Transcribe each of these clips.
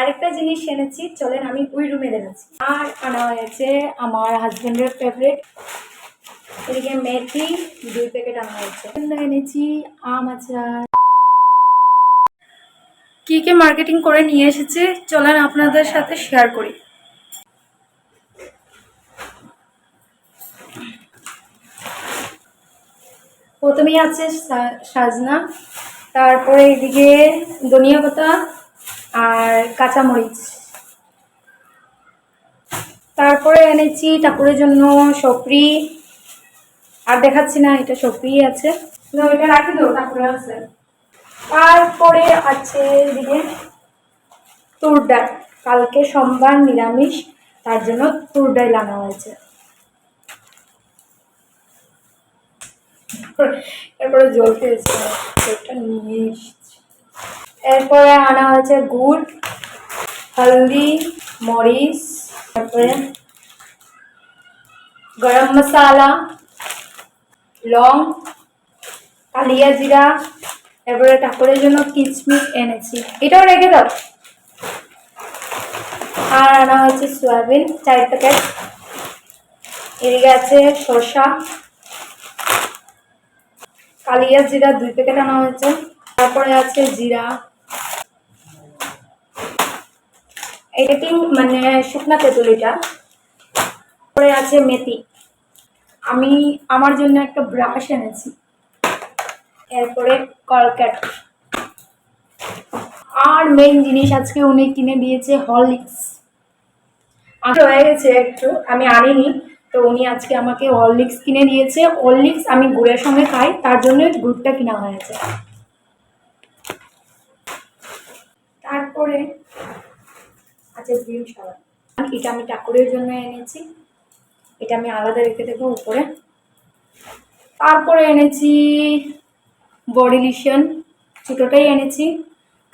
আরেকটা জিনিস এনেছি, চলেন আমি ওই রুমে দেখাচ্ছি। আর আনা হয়েছে আমার হাজবেন্ডের ফেভারিট এদিকে মেথি, দুই প্যাকেট আনা হয়েছে। এনেছি আম আচার কি কি মার্কেটিং করে নিয়ে এসেছে, চলেন আপনাদের সাথে শেয়ার করি। প্রথমেই আছে সাজনা, তারপরে এদিকে ধনিয়া পাতা আর কাঁচামরিচ। তারপরে এনেছি ঠাকুরের জন্য সপরি। আর দেখাচ্ছি না, এটা সপরি আছে। ওইটা রাখি দেবো ঠাকুরের আছে। তারপরে আছে এদিকে তুর ডাল। কালকে সোমবার নিরামিষ, তার জন্য তুর ডাল আনা হয়েছে। এরপরে জল জলটা নিয়ে এরপরে আনা হয়েছে গুড়, হলদি, মরিচ, তারপরে গরম মশলা, লং, কালিয়া জিরা, এরপরে ঠাকুরের জন্য কিচমিচ এনেছি। এটাও রেখে দাও। আর আনা হয়েছে সয়াবিন, চার প্যাকেট। এদিকে আছে শসা। কালিয়া জিরা দুই প্যাকেট আনা হয়েছে। তারপরে আছে জিরা। এটা কি মানে শুকনা তেঁতুল তারপরে আছে মেথি। আমি আমার জন্য একটা ব্রাশ এনেছি। এরপরে কলকাট। আর মেইন জিনিস আজকে উনি কিনে দিয়েছে হরলিক্স। হয়ে গেছে একটু, আমি আনিনি। তো উনি আজকে আমাকে হরলিক্স কিনে দিয়েছে। হরলিক্স আমি গুড়ের সঙ্গে খাই, তার জন্য গুড়টা কিনা হয়েছে তারপরে আছে গ্রিন সাবান এটা আমি ঠাকুরের জন্য এনেছি। এটা আমি আলাদা রেখে দেবো উপরে। তারপরে এনেছি বডি লিশন। ছোটোটাই এনেছি,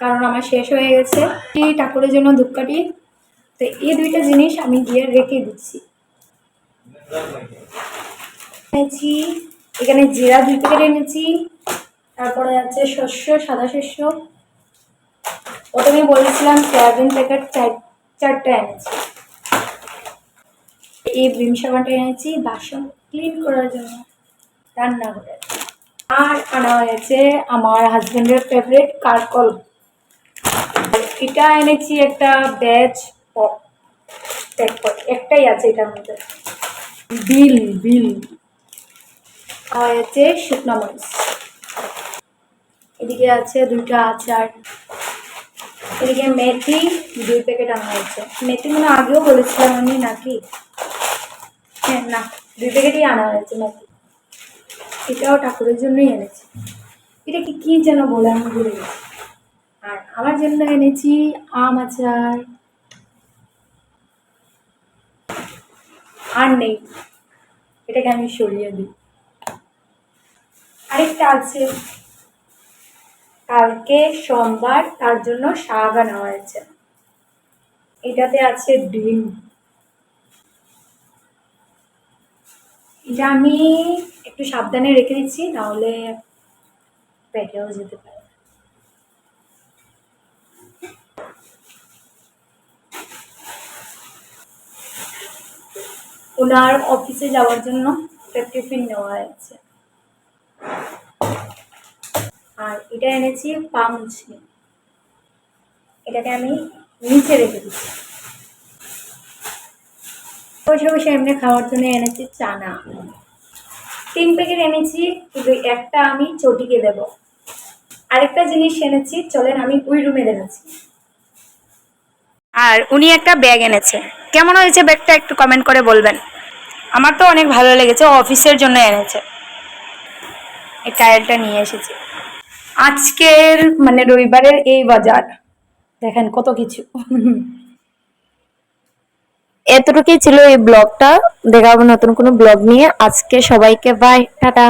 কারণ আমার শেষ হয়ে গেছে। এই ঠাকুরের জন্য ধূপকাঠি। তো এই দুইটা জিনিস আমি গিয়ে রেখে দিচ্ছি। এনেছি, এখানে জিরা দুই প্যাকেট এনেছি। তারপরে আছে শস্য, সাদা শস্য। প্রথমে বলেছিলাম সয়াবিন প্যাকেট, চার চারটা এনেছি। এই ভিম সাবানটা এনেছি, বাসন ক্লিন করার জন্য, রান্না করে আর আনা হয়েছে আমার হাজবেন্ডের ফেভারিট কারকল। এটা এনেছি একটা ব্যাচ পপ একটাই আছে এটার মধ্যে। বিল বিল। হচ্ছে শুকনো মরিচ। এদিকে আছে দুইটা আচার। এদিকে মেথি দুই প্যাকেট আনা হয়েছে। মেথি মানে আগেও বলেছিলাম আমি নাকি? হ্যাঁ না, দুই প্যাকেটই আনা হয়েছে মেথি। এটাও ঠাকুরের জন্যই এনেছি। এটা কি, কী যেন বলে আমি ভুলে গেছি। আর আমার জন্য এনেছি আম আচার। আর নেই। এটাকে আমি সরিয়ে দিই। আরেকটা আছে। কালকে সোমবার তার জন্য শাক আনা হয়েছে। এটাতে আছে ডিম। এটা আমি একটু সাবধানে রেখে দিচ্ছি, নাহলে পেটেও যেতে পারে। ওনার অফিসে যাওয়ার জন্য টিফিন নেওয়া হয়েছে। আর এটা এনেছি পামুচনি এটাকে আমি নিচে রেখে দিচ্ছি। বসে বসে এমনি খাওয়ার জন্য এনেছি চানা। তিন প্যাকেট এনেছি, কিন্তু একটা আমি চটিকে দেব। আরেকটা জিনিস এনেছি, চলেন আমি ওই রুমে দেখাচ্ছি। আর উনি একটা ব্যাগ এনেছে। কেমন হয়েছে ব্যাগটা একটু কমেন্ট করে বলবেন। আমার তো অনেক ভালো লেগেছে অফিসের জন্য এনেছে। এই টায়ারটা নিয়ে এসেছি। আজকের মানে রবিবারের এই বাজার। দেখেন কত কিছু। এতটুকুই ছিল এই ব্লগটা। দেখাবো নতুন কোনো ব্লগ নিয়ে। আজকে সবাইকে বাই টাটা।